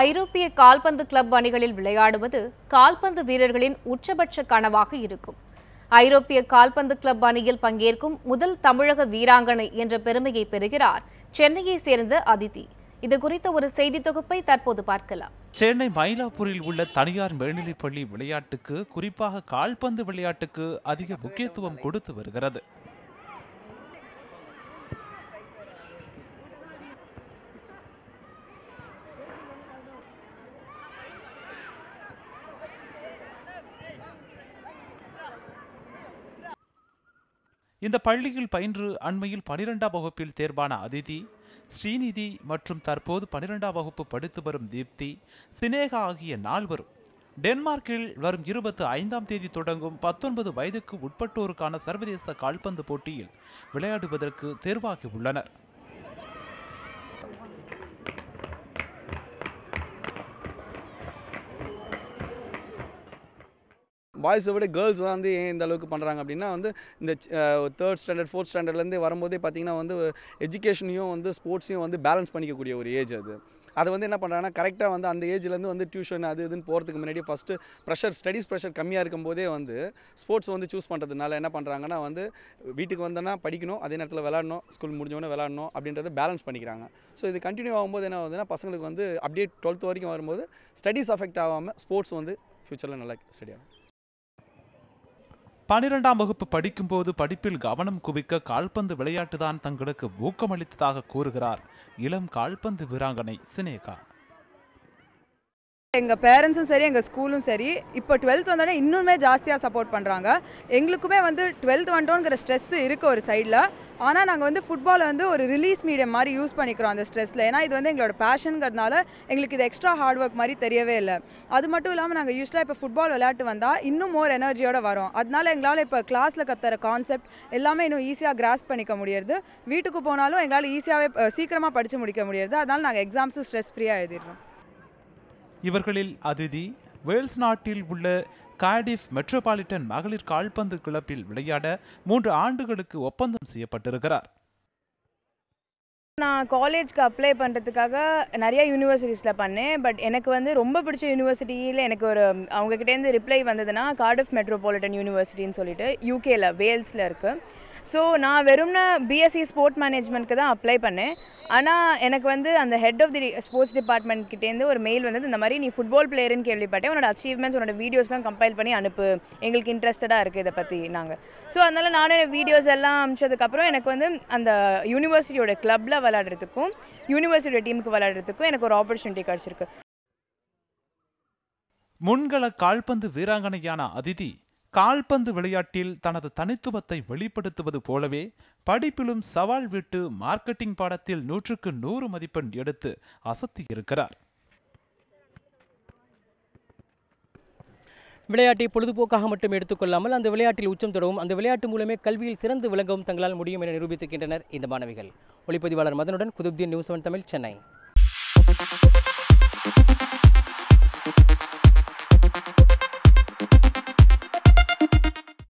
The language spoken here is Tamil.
ஐரோப்பிய கால்பந்து கிளப் அணிகளில் விளையாடுவது கால்பந்து வீரர்களின் உச்சபட்ச கனவாக இருக்கும். ஐரோப்பிய கால்பந்து கிளப் அணியில் பங்கேற்கும் முதல் தமிழக வீராங்கனை என்ற பெருமையை பெறுகிறார் சென்னையை சேர்ந்த அதிதி. இது குறித்த ஒரு செய்தி தொகுப்பை தற்போது பார்க்கலாம். சென்னை மயிலாப்பூரில் உள்ள தனியார் மேல்நிலைப்பள்ளி விளையாட்டுக்கு குறிப்பாக கால்பந்து விளையாட்டுக்கு அதிக முக்கியத்துவம் கொடுத்து வருகிறது. இந்த பள்ளியில் பயின்று அண்மையில் பனிரெண்டாம் வகுப்பில் தேர்வான அதிதி ஸ்ரீநிதி மற்றும் தற்போது பனிரெண்டாம் வகுப்பு படித்து வரும் தீப்தி சினேகா ஆகிய நால்வரும் டென்மார்க்கில் வரும் இருபத்தி ஐந்தாம் தேதி தொடங்கும் பத்தொன்பது வயதுக்கு உட்பட்டோருக்கான சர்வதேச கால்பந்து போட்டியில் விளையாடுவதற்கு தேர்வாகி பாய்ஸை விட கேர்ள்ஸ் வந்து ஏன் இந்த அளவுக்கு பண்ணுறாங்க அப்படின்னா வந்து இந்த தேர்ட் ஸ்டாண்டர்ட் ஃபோர்த் ஸ்டாண்டர்ட்லேருந்து வரும்போதே பார்த்தீங்கன்னா வந்து எஜுகேஷனையும் வந்து ஸ்போர்ட்ஸையும் வந்து பேலன்ஸ் பண்ணிக்கக்கூடிய ஒரு ஏஜ் அது. அதை வந்து என்ன பண்ணுறாங்கன்னா கரெக்டாக வந்து அந்த ஏஜ்லேருந்து வந்து டியூஷன் அது இதுன்னு போகிறதுக்கு முன்னாடி ஃபஸ்ட்டு ப்ரெஷர் ஸ்டடீஸ் ப்ரெஷர் கம்மியாக இருக்கும்போதே வந்து ஸ்போர்ட்ஸ் வந்து சூஸ் பண்ணுறதுனால என்ன பண்ணுறாங்கன்னா வந்து வீட்டுக்கு வந்தோன்னா படிக்கணும் அதே நேரத்தில் விளாடணும் ஸ்கூல் முடிஞ்சவொடனே விளாடணும் அப்படின்றத பேலன்ஸ் பண்ணிக்கிறாங்க. ஸோ இது கண்டினியூ ஆகும்போது என்ன ஆகுதுன்னா பசங்களுக்கு வந்து அப்படியே டுவெல்த் வரைக்கும் வரும்போது ஸ்டடீஸ் அஃபெக்ட் ஆகாமல் ஸ்போர்ட்ஸ் வந்து ஃப்யூச்சரில் நல்லா ஸ்டடி ஆகும். பனிரெண்டாம் வகுப்பு படிக்கும்போது படிப்பில் கவனம் குவிக்க கால்பந்து விளையாட்டுதான் தங்களுக்கு ஊக்கமளித்ததாக கூறுகிறார். இளம் கால்பந்து வீராங்கனை சினேகா. எங்கள் பேரண்ட்ஸும் சரி எங்கள் ஸ்கூலும் சரி இப்போ டுவெல்த் வந்தோடனே இன்னுமே ஜாஸ்தியாக சப்போர்ட் பண்ணுறாங்க எங்களுக்குமே வந்து டுவெல்த் வந்துட்டோங்கிற ஸ்ட்ரெஸ் இருக்குது ஒரு சைடில் ஆனால் நாங்கள் வந்து ஃபுட்பாலை வந்து ஒரு ரிலீஸ் மீடியம் மாதிரி யூஸ் பண்ணிக்கிறோம் அந்த ஸ்ட்ரெஸ்ஸில் ஏன்னா இது வந்து எங்களோட பேஷனுங்கிறதுனால எங்களுக்கு இது எக்ஸ்ட்ரா ஹார்ட் ஒர்க் மாதிரி தெரியவே இல்லை. அது மட்டும் இல்லாமல் நாங்கள் யூஸ்வலாக இப்போ ஃபுட்பால் விளையாட்டு வந்தால் இன்னும் மோர் எனர்ஜியோட வரும். அதனால எங்களால் இப்போ கிளாஸில் கத்துற கான்செப்ட் எல்லாமே இன்னும் ஈஸியாக கிராஸ் பண்ணிக்க முடியுது வீட்டுக்கு போனாலும் எங்களால் ஈஸியாகவே சீக்கிரமாக படித்து முடிக்க முடியுது அதனால் நாங்கள் எக்ஸாம்ஸும் ஸ்ட்ரெஸ் ஃப்ரீயாக எழுதிடுறோம். இவர்களில் அதிதி வேல்ஸ் நாட்டில் உள்ள கார்டிஃப் மெட்ரோபாலிட்டன் மகளிர் கால்பந்து கிளப்பில் விளையாட மூன்று ஆண்டுகளுக்கு ஒப்பந்தம் செய்யப்பட்டிருக்கிறார். நான் காலேஜ்க்கு அப்ளை பண்ணுறதுக்காக நிறைய யூனிவர்சிட்டிஸில் பண்ணேன். பட் எனக்கு வந்து ரொம்ப பிடிச்ச யூனிவர்சிட்டியில் எனக்கு ஒரு அவங்கக்கிட்டேருந்து ரிப்ளை வந்ததுன்னா கார்டிஃப் மெட்ரோபாலிட்டன் யூனிவர்சிட்டின்னு சொல்லிட்டு யூகேல வேல்ஸில் இருக்குது ஸோ நான் வெறும்னா பிஎஸ்சி ஸ்போர்ட் மேனேஜ்மெண்ட்க்கு தான் அப்ளை பண்ணேன். ஆனால் எனக்கு வந்து அந்த head of the sports department கிட்டேருந்து ஒரு மெயில் வந்தது இந்த மாதிரி நீ ஃபுட்பால் பிளேயர்னு கேள்விப்பட்டேன் உன்னோட அச்சீவ்மெண்ட்ஸ் உன்னோட வீடியோஸ்லாம் கம்பைல் பண்ணி அனுப்பு. எங்களுக்கு இன்ட்ரெஸ்டடாக இருக்குது இதை பற்றி நாங்கள் ஸோ அதனால் நானும் வீடியோஸ் எல்லாம் அனுப்பிச்சதுக்கப்புறம் எனக்கு வந்து அந்த யூனிவர்சிட்டியோட கிளப்பில் விளாட்றதுக்கும் யூனிவர்சிட்டியோட டீமுக்கு விளையாடுறதுக்கும் எனக்கு ஒரு ஆப்பர்ச்சுனிட்டி கிடச்சிருக்கு. முன்கள கால்பந்து வீராங்கனையான அதிதி கால்பந்து விளையாட்டில் தனது தனித்துவத்தை வெளிப்படுத்துவது போலவே படிப்பிலும் சவால் விட்டு மார்க்கெட்டிங் பாடத்தில் நூற்றுக்கு நூறு மதிப்பெண் எடுத்து அசத்தியிருக்கிறார் விளையாட்டை பொழுதுபோக்காக மட்டும் எடுத்துக்கொள்ளாமல் அந்த விளையாட்டில் உச்சம் தொடவும் அந்த விளையாட்டு மூலமே கல்வியில் சிறந்து விளங்கவும் தங்களால் முடியும் என நிரூபித்துக்கின்றனர் இந்த மாணவிகள். ஒளிப்பதிவாளர் மதனுடன் குதுப்தீன் நியூஸ் செவன் தமிழ் சென்னை.